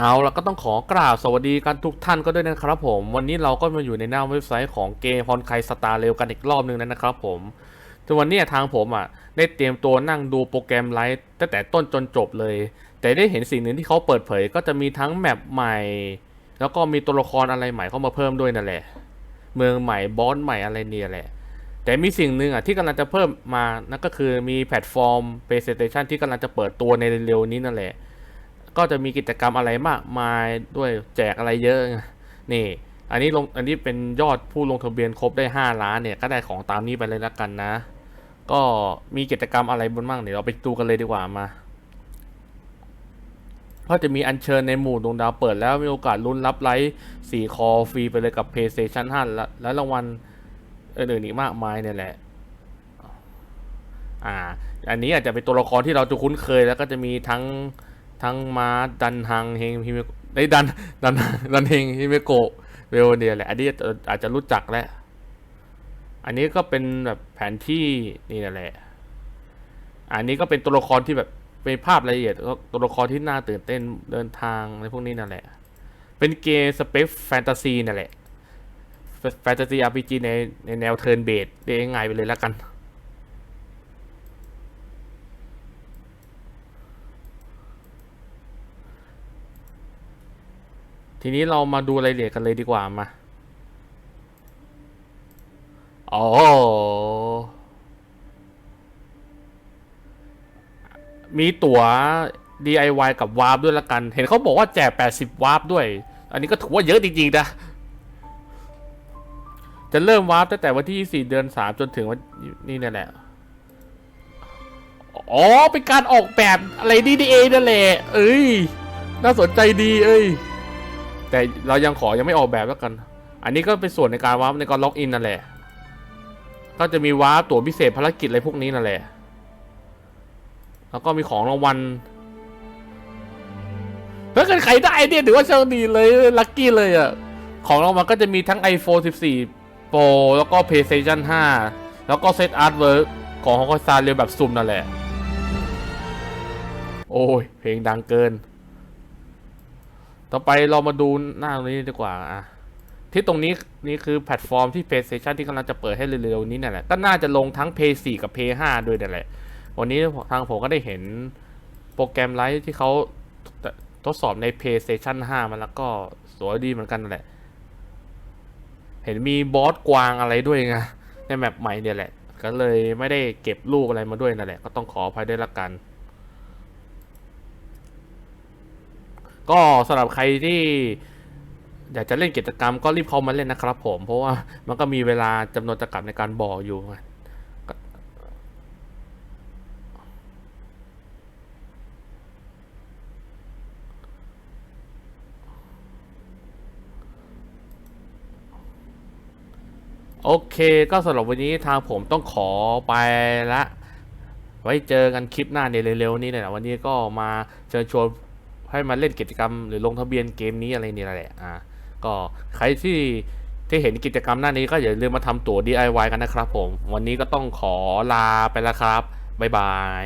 เอาแล้วก็ต้องขอกราบสวัสดีกันทุกท่านก็ด้วยนะครับผม วันนี้เราก็มาอยู่ในหน้าเว็บไซต์ของเกมฮอไคสตาร์เร็วกันอีกรอบนึงแล้วนะครับผมแต่วันนี้ทางผมอะได้เตรียมตัวนั่งดูโปรแกรมไลฟ์ตั้งแต่ต้นจนจบเลย แต่ได้เห็นสิ่งหนึ่งที่เขาเปิดเผย ก็จะมีทั้งแมปใหม่ แล้วก็มีตัวละครอะไรใหม่เข้ามาเพิ่มด้วยนั่นแหละ เมืองใหม่บอสใหม่อะไรเนี่ยแหละ แต่มีสิ่งหนึ่งอะที่กำลังจะเพิ่มมานั่นก็คือมีแพลตฟอร์ม PlayStation ที่กำลังจะเปิดตัวในเร็วๆนี้นั่นแหละ ก็จะมีกิจกรรมอะไรมากมายด้วยแจกอะไรเยอะ นี่ อันนี้ลงอันนี้เป็นยอดผู้ลงทะเบียนครบได้ 5 ล้านเนี่ยก็ได้ของตามนี้ไปเลยละกันนะ ก็มีกิจกรรมอะไรบนบ้างเดี๋ยวเราไปดูกันเลยดีกว่ามาก็จะมีอัญเชิญในหมู่ดวงดาวเปิดแล้วมีโอกาสลุ้นรับไลท์สี่คอฟรีไปเลยกับ PlayStation 5 และและรางวัลอื่นๆอีกมากมายเนี่ยแหละอ่า อันนี้อาจจะเป็นตัวละครที่เราจะคุ้นเคยแล้วก็จะมีทั้ง ทั้งมาดันฮังเฮงฮิเมโกไอ้ดันดันดันเฮงฮิเมโกะเวลเดียแหละอันนี้อาจจะรู้จักแล้วอันนี้ก็เป็นแบบแผนที่นี่นั่นแหละ อันนี้ก็เป็นตัวละครที่แบบเป็นภาพละเอียดก็ตัวละครที่น่าตื่นเต้นเดินทางอะไรพวกนี้นั่นแหละ เป็นเกมสเปซแฟนตาซีนั่นแหละแฟนตาซีอาร์พีจีในในแนวเทิร์นเบสได้ง่ายไปเลยแล้วกัน ทีนี้เรามาดูรายละเอียดกันเลยดีกว่ามาอ๋อมีตั๋ว DIY กับวาร์ปด้วยละกัน เห็นเขาบอกว่าแจก 80 วาร์ปด้วย อันนี้ก็ถือว่าเยอะจริงๆนะ จะเริ่มวาร์ปตั้งแต่วันที่ 4 เดือน 3 จนถึงวันนี่นั่นแหละ อ๋อ เป็นการออกแบบอะไรดีดีเอนั่นแหละ เอ้ย น่าสนใจดี เอ้ย แต่เรายังขอยังไม่ออกแบบแล้วกัน อันนี้ก็เป็นส่วนในการวาร์ปในการล็อกอินนั่นแหละ ก็จะมีวาร์ปตั๋วพิเศษภารกิจอะไรพวกนี้นั่นแหละ แล้วก็มีของรางวัลถ้าเกิดใครได้เนี่ยถือว่าโชคดีเลยลัคกี้เลยอะ ของรางวัลก็จะมีทั้ง iPhone 14 Pro แล้วก็ PlayStation 5 แล้วก็เซตอาร์ตเวิร์ของฮอกซาเรียแบบซุ่มนั่นแหละ โอ้ย เพลงดังเกิน ต่อไปเรามาดูหน้าตรงนี้ดีกว่าอะที่ตรงนี้นี่คือแพลตฟอร์มที่ PlayStation ที่กำลังจะเปิดให้เร็วๆนี้นั่นแหละก็น่าจะลงทั้ง Play 4กับ Play 5ด้วยนั่นแหละ วันนี้ทางผมก็ได้เห็นโปรแกรมไลฟ์ที่เขาทดสอบใน PlayStation 5มาแล้วก็สวยดีเหมือนกันนั่นแหละ เห็นมีบอสกวางอะไรด้วยไงในแมปใหม่เนี่ยแหละ ก็เลยไม่ได้เก็บรูปอะไรมาด้วยนั่นแหละ ก็ต้องขออภัยด้วยละกัน ก็สำหรับใครที่อยากจะเล่นกิจกรรมก็รีบเข้ามาเล่นนะครับผม เพราะว่ามันก็มีเวลาจำนวนจำกัดในการบ่ออยู่โอเคก็สำหรับวันนี้ทางผมต้องขอไปละ ไว้เจอกันคลิปหน้าในเร็วๆนี้เลยนะวันนี้ก็มาเชิญชวน ให้มาเล่นกิจกรรมหรือลงทะเบียนเกมนี้อะไรนี่แหละอ่าก็ใครที่ที่เห็นกิจกรรมหน้านี้ก็อย่าลืมมาทำตั๋ว DIY กันนะครับผม วันนี้ก็ต้องขอลาไปแล้วครับ บ๊ายบาย